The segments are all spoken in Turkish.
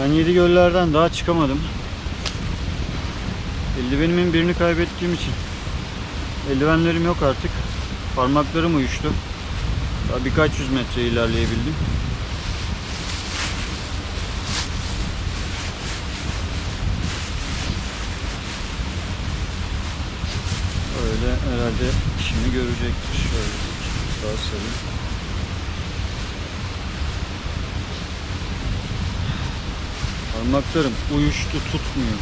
Ben yedi göllerden daha çıkamadım. Eldivenimin birini kaybettiğim için. Eldivenlerim yok artık. Parmaklarım uyuştu. Daha birkaç yüz metre ilerleyebildim. Öyle herhalde işini görecektir. Şöyle daha sarayım. Parmaklarım uyuştu tutmuyor.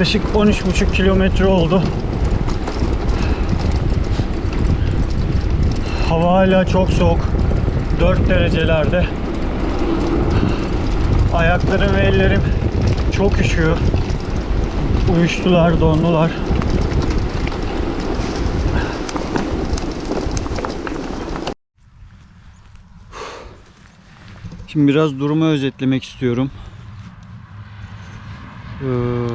Yaklaşık 13,5 kilometre oldu. Hava hala çok soğuk. 4 derecelerde. Ayaklarım ve ellerim çok üşüyor. Uyuştular, dondular. Şimdi biraz durumu özetlemek istiyorum. Ee,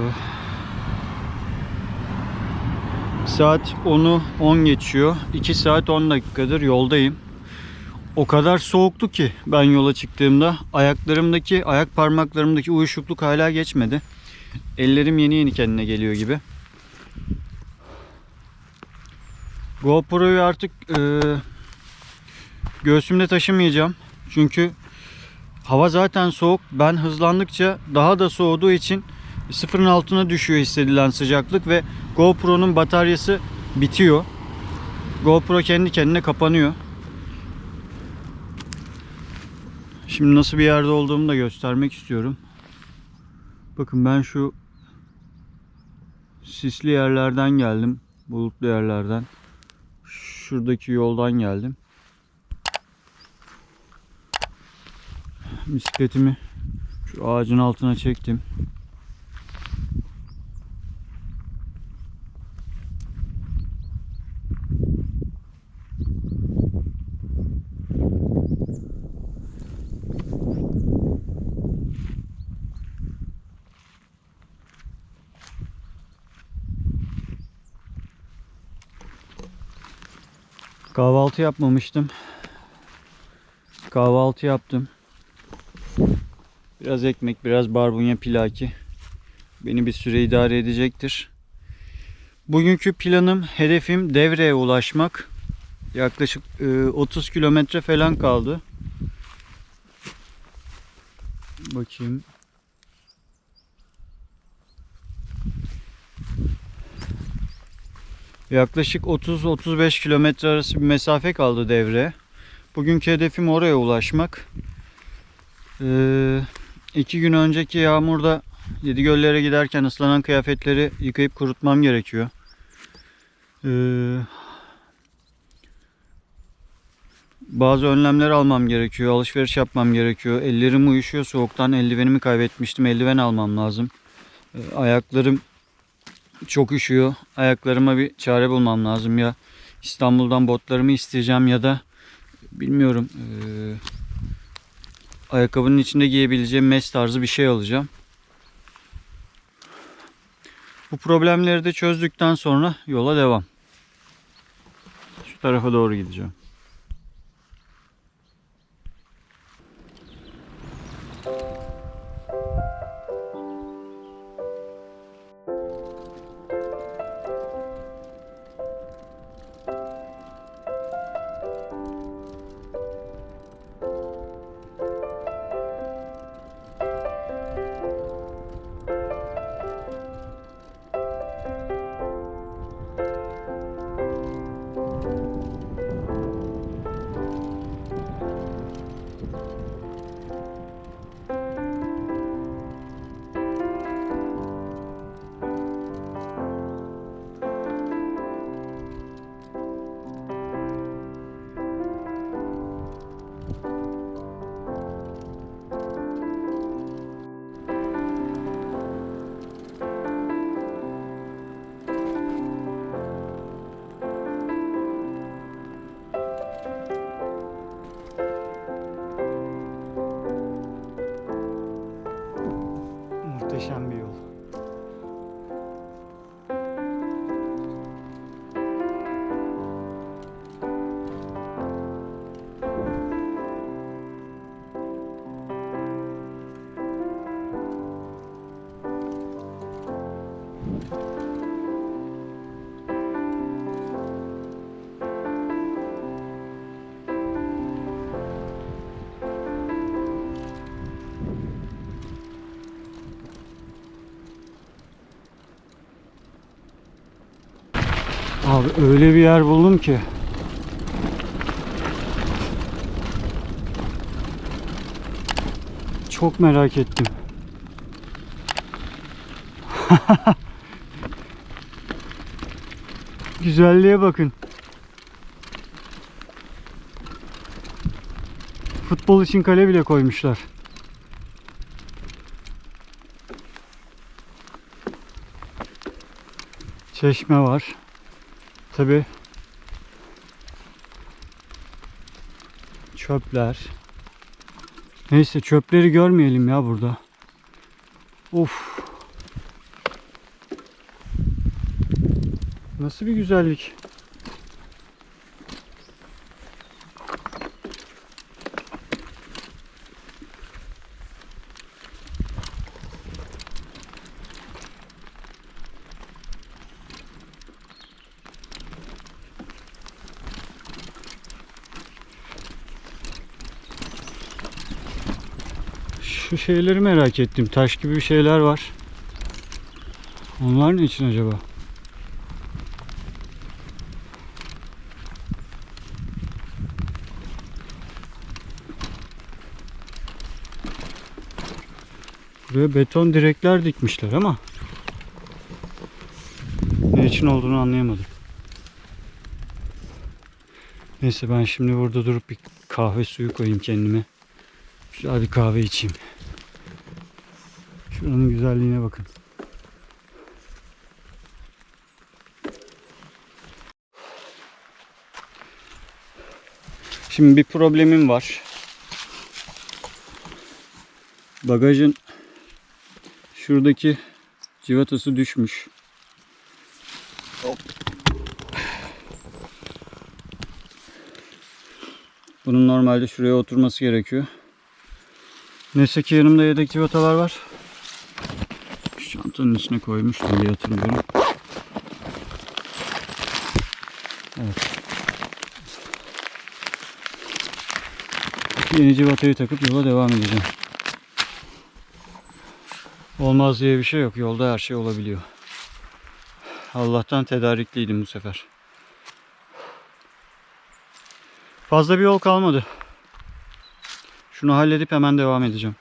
saat 10'u 10 geçiyor. 2 saat 10 dakikadır yoldayım. O kadar soğuktu ki ben yola çıktığımda ayaklarımdaki, ayak parmaklarımdaki uyuşukluk hala geçmedi. Ellerim yeni yeni kendine geliyor gibi. GoPro'yu artık e, göğsümde taşımayacağım. Çünkü hava zaten soğuk. Ben hızlandıkça daha da soğuduğu için sıfırın altına düşüyor hissedilen sıcaklık ve GoPro'nun bataryası bitiyor. GoPro kendi kendine kapanıyor. Şimdi nasıl bir yerde olduğumu da göstermek istiyorum. Bakın ben şu sisli yerlerden geldim. Bulutlu yerlerden. Şuradaki yoldan geldim. Bisikletimi şu ağacın altına çektim. Kahvaltı yapmamıştım. Kahvaltı yaptım. Biraz ekmek, biraz barbunya pilaki. Beni bir süre idare edecektir. Bugünkü planım, hedefim Devre'ye ulaşmak. Yaklaşık e, 30 kilometre falan kaldı. Bakayım. Yaklaşık 30-35 kilometre arası bir mesafe kaldı devre. Bugünkü hedefim oraya ulaşmak. Ee, iki gün önceki yağmurda yedi göllere giderken ıslanan kıyafetleri yıkayıp kurutmam gerekiyor. Ee, bazı önlemler almam gerekiyor. Alışveriş yapmam gerekiyor. Ellerim uyuşuyor. Soğuktan eldivenimi kaybetmiştim. Eldiven almam lazım. Ee, ayaklarım çok üşüyor. Ayaklarıma bir çare bulmam lazım ya. İstanbul'dan botlarımı isteyeceğim ya da bilmiyorum. eee, ayakkabının içinde giyebileceğim mes tarzı bir şey alacağım. Bu problemleri de çözdükten sonra yola devam. Şu tarafa doğru gideceğim. Muhteşem bir yol. Abi öyle bir yer buldum ki. Çok merak ettim. Güzelliğe bakın. Futbol için kale bile koymuşlar. Çeşme var. Tabi çöpler. Neyse çöpleri görmeyelim ya burada. Of. Nasıl bir güzellik. Şu şeyleri merak ettim. Taş gibi bir şeyler var. Onlar ne için acaba? Buraya beton direkler dikmişler ama ne için olduğunu anlayamadım. Neyse ben şimdi burada durup bir kahve suyu koyayım kendime. Güzel bir kahve içeyim. Şuranın güzelliğine bakın. Şimdi bir problemim var. Bagajın şuradaki civatası düşmüş. Hop. Bunun normalde şuraya oturması gerekiyor. Neyse ki yanımda yedek civatalar var. Çantanın içine koymuştum diye hatırlıyorum. Evet. Yeni civatayı takıp yola devam edeceğim. Olmaz diye bir şey yok. Yolda her şey olabiliyor. Allah'tan tedarikliydim bu sefer. Fazla bir yol kalmadı. Şunu halledip hemen devam edeceğim.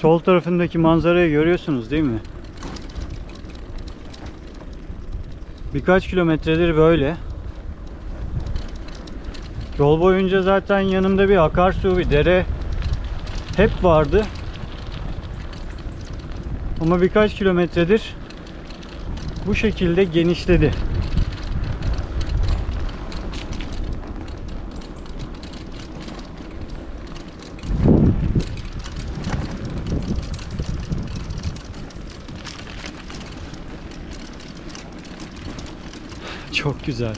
Sol tarafındaki manzarayı görüyorsunuz değil mi? Birkaç kilometredir böyle. Yol boyunca zaten yanımda bir akarsu, bir dere hep vardı. Ama birkaç kilometredir bu şekilde genişledi. Çok güzel.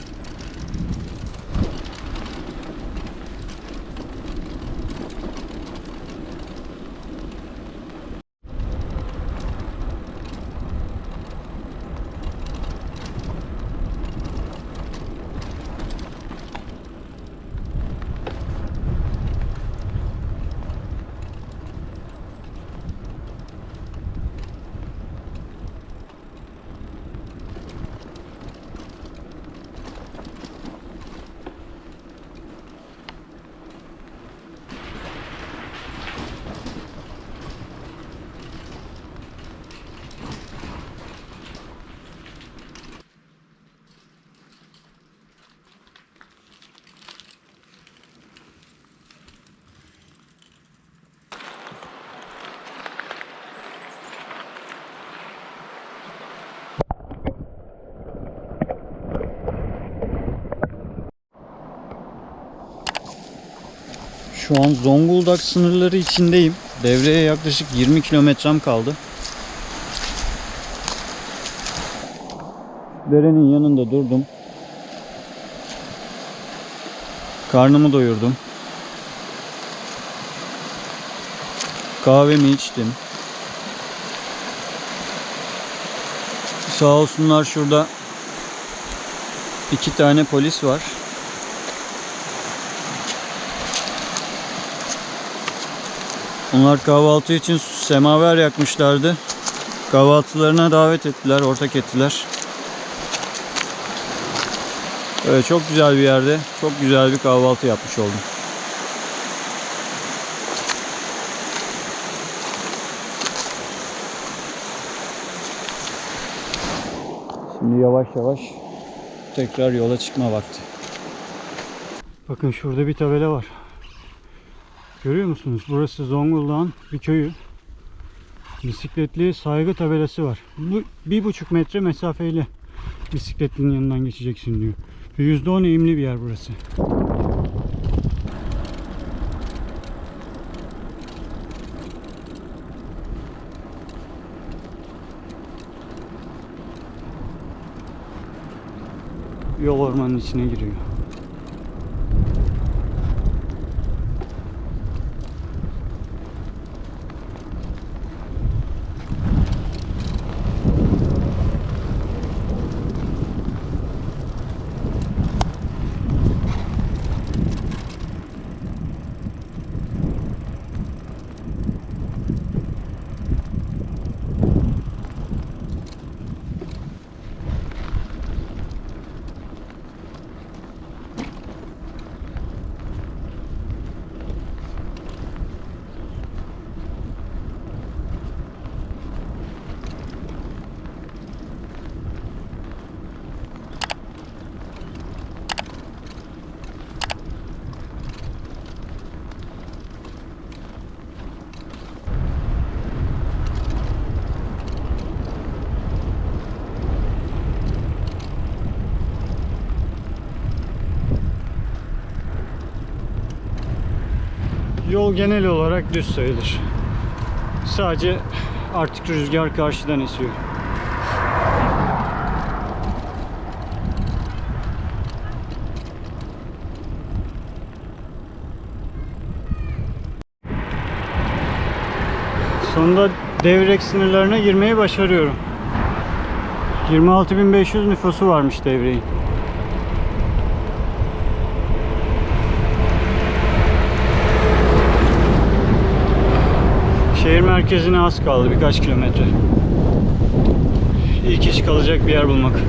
Şu an Zonguldak sınırları içindeyim. Devreye yaklaşık 20 kilometrem kaldı. derenin yanında durdum. Karnımı doyurdum. Kahvemi içtim. Sağ olsunlar şurada iki tane polis var. Onlar kahvaltı için semaver yakmışlardı. Kahvaltılarına davet ettiler, ortak ettiler. Evet, çok güzel bir yerde, çok güzel bir kahvaltı yapmış oldum. Şimdi yavaş yavaş tekrar yola çıkma vakti. Bakın şurada bir tabela var. Görüyor musunuz? Burası Zonguldak'ın bir köyü. Bisikletli saygı tabelası var. Bu bir buçuk metre mesafeyle bisikletlinin yanından geçeceksin diyor. Ve %10 eğimli bir yer burası. Yol ormanın içine giriyor. Genel olarak düz sayılır. Sadece artık rüzgar karşıdan esiyor. Sonunda devrek sınırlarına girmeyi başarıyorum. 26.500 nüfusu varmış devreğin. Şehir merkezine az kaldı birkaç kilometre. İlk iş kalacak bir yer bulmak.